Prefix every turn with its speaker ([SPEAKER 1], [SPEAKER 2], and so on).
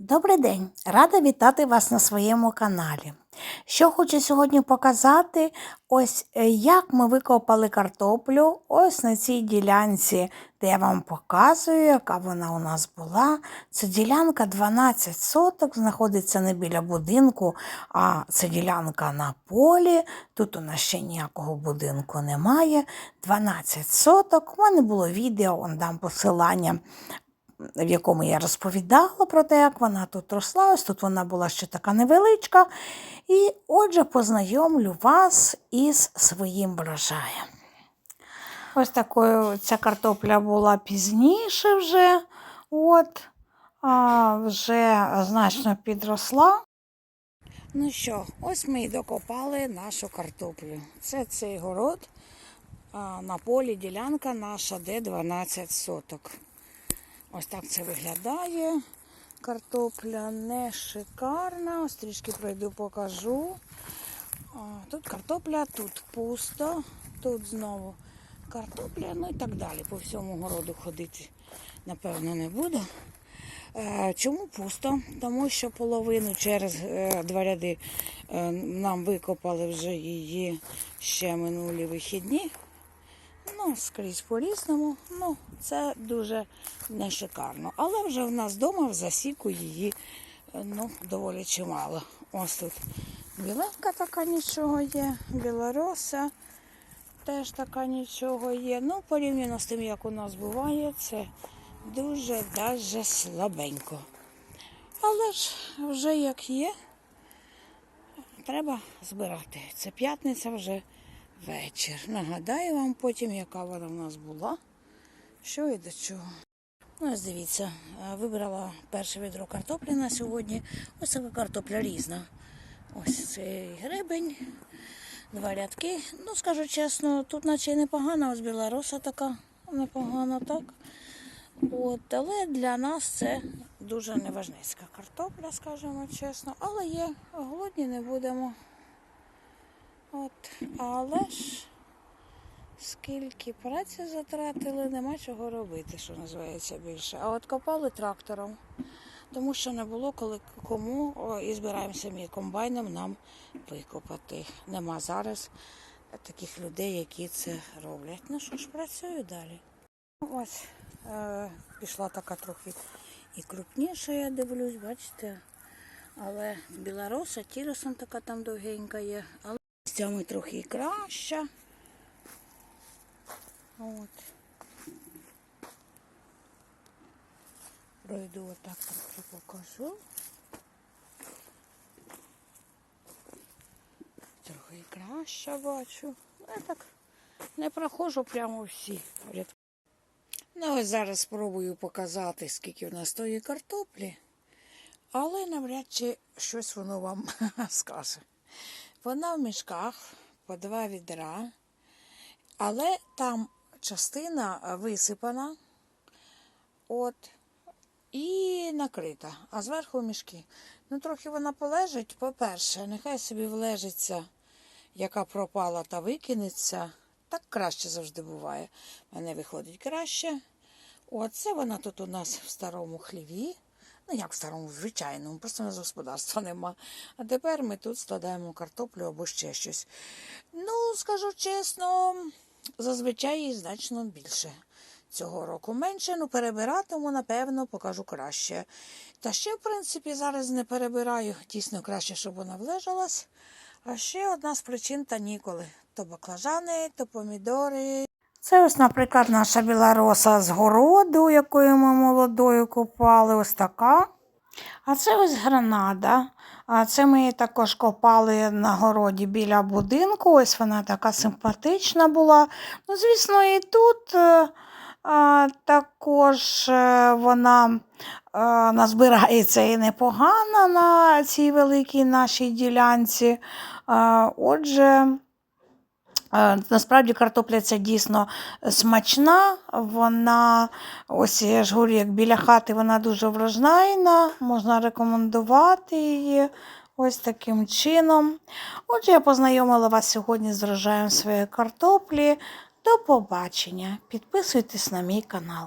[SPEAKER 1] Добрий день! Рада вітати вас на своєму каналі. Що хочу сьогодні показати, ось е, як ми викопали картоплю ось на цій ділянці, де я вам показую, яка вона у нас була. Це ділянка 12 соток, знаходиться не біля будинку, а це ділянка на полі. Тут у нас ще ніякого будинку немає. 12 соток. У мене було відео, он дам посилання в якому я розповідала про те, як вона тут росла. Ось тут вона була ще така невеличка. І отже, познайомлю вас із своїм врожаєм. Ось такою ця картопля була пізніше вже, от, а, вже значно підросла. Ну що, ось ми і докопали нашу картоплю. Це цей город на полі ділянка наша, де 12 соток. Ось так це виглядає. Картопля не шикарна. Ось трішки пройду, покажу. Тут картопля, тут пусто, тут знову картопля, ну і так далі. По всьому городу ходити, напевно, не буду. Е, Чому пусто? Тому що половину через е, два ряди е, нам викопали вже її ще минулі вихідні. Ну, скрізь по-різному. Ну, це дуже не шикарно. Але вже в нас вдома в засіку її е, ну, доволі чимало. Ось тут біленька така нічого є, білороса теж така нічого є. Ну, порівняно з тим, як у нас буває, це дуже даже слабенько. Але ж вже як є, треба збирати. Це п'ятниця вже вечір. Нагадаю вам потім, яка вона в нас була, що і до чого. Ну, ось дивіться, е, вибрала перше відро картоплі на сьогодні. Ось така картопля різна. Ось цей гребень, два рядки. Ну, скажу чесно, тут наче й непогана, ось білороса така непогана, так. От, але для нас це дуже неважницька картопля, скажімо чесно. Але є, голодні не будемо. От, але ж скільки праці затратили, нема чого робити, що називається більше. А от копали трактором, тому що не було коли кому о, і збираємося ми комбайном нам викопати. Нема зараз таких людей, які це роблять. Ну що ж, працюю далі. Ось е, пішла така трохи і крупніша, я дивлюсь, бачите. Але білороса, тіросом така там довгенька є. Але місцями трохи і краща. От. Пройду отак трохи покажу. Трохи і краща бачу. Я так не проходжу прямо всі рядки. Ну, ось зараз спробую показати, скільки в нас тої картоплі, але навряд чи щось воно вам скаже. Вона в мішках по два відра, але там частина висипана от, і накрита, а зверху мішки. Ну, трохи вона полежить, по-перше, нехай собі влежиться, яка пропала та викинеться. Так краще завжди буває. В мене виходить краще. Оце вона тут у нас в старому хліві. Ну, як в старому, звичайному, просто у нас господарства нема. А тепер ми тут складаємо картоплю або ще щось. Ну, скажу чесно, зазвичай її значно більше. Цього року менше, ну перебиратиму, напевно, покажу краще. Та ще, в принципі, зараз не перебираю. Дійсно краще, щоб вона влежалась. А ще одна з причин та ніколи. То баклажани, то помідори. Це ось, наприклад, наша білороса з городу, якою ми молодою купали, ось така. А це ось гранада. А це ми її також копали на городі біля будинку. Ось вона така симпатична була. Ну, звісно, і тут е, а, також е, вона е, назбирається і непогано на цій великій нашій ділянці. А, Отже. Е, Насправді картопля ця дійсно смачна. Вона, ось я ж говорю, як біля хати, вона дуже врожайна, можна рекомендувати її ось таким чином. Отже, я познайомила вас сьогодні з врожаєм своєї картоплі. До побачення. Підписуйтесь на мій канал.